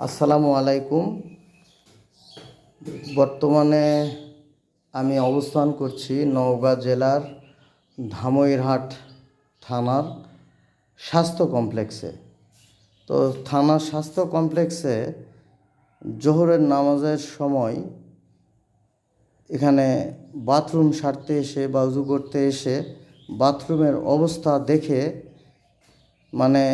আসসালামু আলাইকুম। বর্তমানে আমি অবস্থান করছি নওগাঁ জেলার ধামইরহাট থানার স্বাস্থ্য কমপ্লেক্সে। তো থানার স্বাস্থ্য কমপ্লেক্সে জোহরের নামাজের সময় এখানে বাথরুম সারতে এসে বা উজু করতে এসে, বাথরুমের অবস্থা দেখে মানে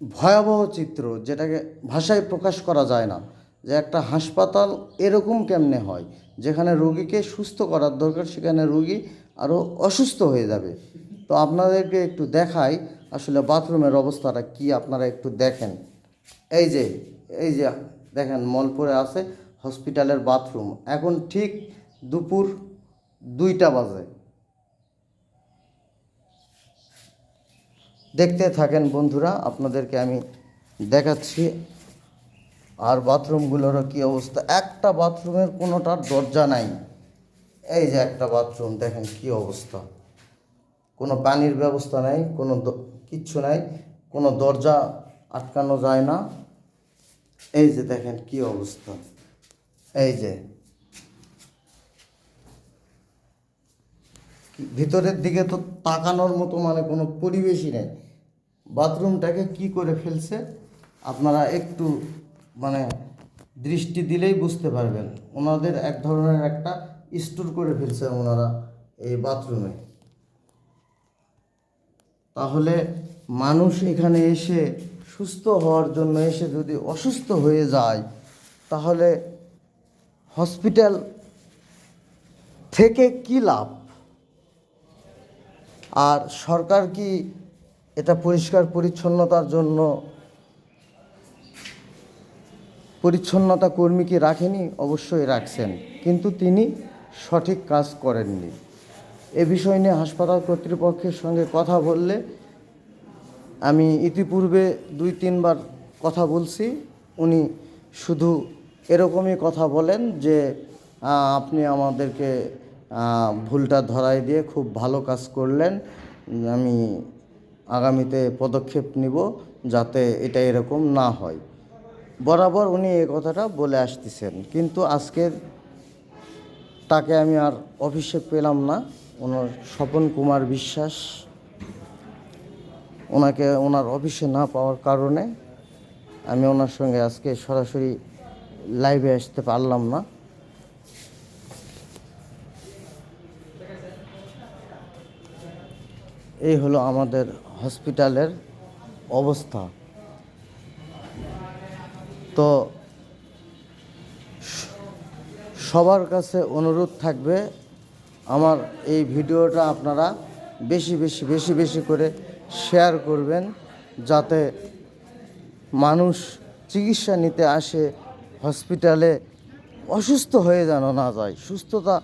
ভয়াবহ চিত্র যেটাকে ভাষায় প্রকাশ করা যায় না, যে একটা হাসপাতাল এরকম কেমনে হয়, যেখানে রোগীকে সুস্থ করার দরকার, সেখানে রোগী আরও অসুস্থ হয়ে যাবে। তো আপনাদেরকে একটু দেখাই আসলে বাথরুমের অবস্থাটা কি, আপনারা একটু দেখেন। এই যে এই যে দেখেন মলপুরে আছে, হসপিটালের বাথরুম। এখন ঠিক দুপুর দুইটা বাজে। দেখতে থাকেন বন্ধুরা, আপনাদেরকে আমি দেখাচ্ছি। আর বাথরুমগুলোরও কী অবস্থা? একটা বাথরুমের কোনোটার দরজা নাই। এই যে একটা বাথরুম, দেখেন কি অবস্থা। কোনো পানির ব্যবস্থা নাই, কোনো কিচ্ছু নাই, কোনো দরজা আটকানো যায় না। এই যে দেখেন কি অবস্থা। এই যে ভিতরের দিকে তো তাকানোর মতো মানে কোনো পরিবেশই নেই। বাথরুমটাকে কি করে ফেলছে, আপনারা একটু মানে দৃষ্টি দিলেই বুঝতে পারবেন। ওনাদের এক ধরনের একটা স্টোর করে ফেলছে ওনারা এই বাথরুমে। তাহলে মানুষ এখানে এসে সুস্থ হওয়ার জন্য এসে যদি অসুস্থ হয়ে যায়, তাহলে হসপিটাল থেকে কি লাভ? আর সরকার কি এটা পরিষ্কার পরিচ্ছন্নতার জন্য পরিচ্ছন্নতা কর্মী কি রাখেনি? অবশ্যই রাখছেন। কিন্তু তিনি সঠিক কাজ করেননি। এ বিষয় নিয়ে হাসপাতাল কর্তৃপক্ষের সঙ্গে কথা বললে আমি ইতিপূর্বে দুই, তিনবার কথা বলছি। উনি শুধু এরকমই কথা বলেন যে আপনি আমাদেরকে ভুলটা ধরাই দিয়ে খুব ভালো কাজ করলেন। আমি আগামীতে পদক্ষেপ নিব যাতে এটা এরকম না হয়। বরাবর উনি এই কথাটা বলে আসতেছেন। কিন্তু আজকের তাকে আমি আর অফিসে পেলাম না। ওনার স্বপন কুমার বিশ্বাস, ওনাকে ওনার অফিসে না পাওয়ার কারণে আমি ওনার সঙ্গে আজকে সরাসরি লাইভে আসতে পারলাম না। এই হলো আমাদের হসপিটালের অবস্থা। তো সবার কাছে অনুরোধ থাকবে, আমার এই ভিডিওটা আপনারা বেশি বেশি বেশি বেশি করে শেয়ার করবেন, যাতে মানুষ চিকিৎসা নিতে আসে, হসপিটালে অসুস্থ হয়ে যেন না যায়। সুস্থতা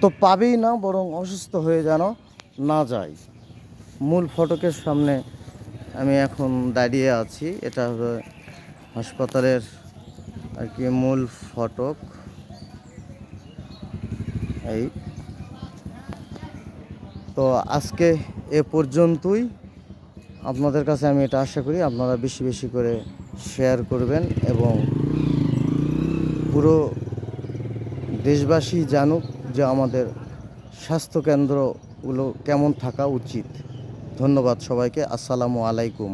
তো পাবেই না, বরং অসুস্থ হয়ে যেন না যায়। মূল ফটকের সামনে আমি এখন দাঁড়িয়ে আছি। এটা হলো হাসপাতালের আর কি মূল ফটক। এই। তো আজকে এ পর্যন্তই। আপনাদের কাছে আমি এটা আশা করি আপনারা বেশি বেশি করে শেয়ার করবেন এবং পুরো দেশবাসী জানুক। যে আমাদের স্বাস্থ্যকেন্দ্রগুলো কেমন থাকা উচিত। ধন্যবাদ সবাইকে। আসসালামু আলাইকুম।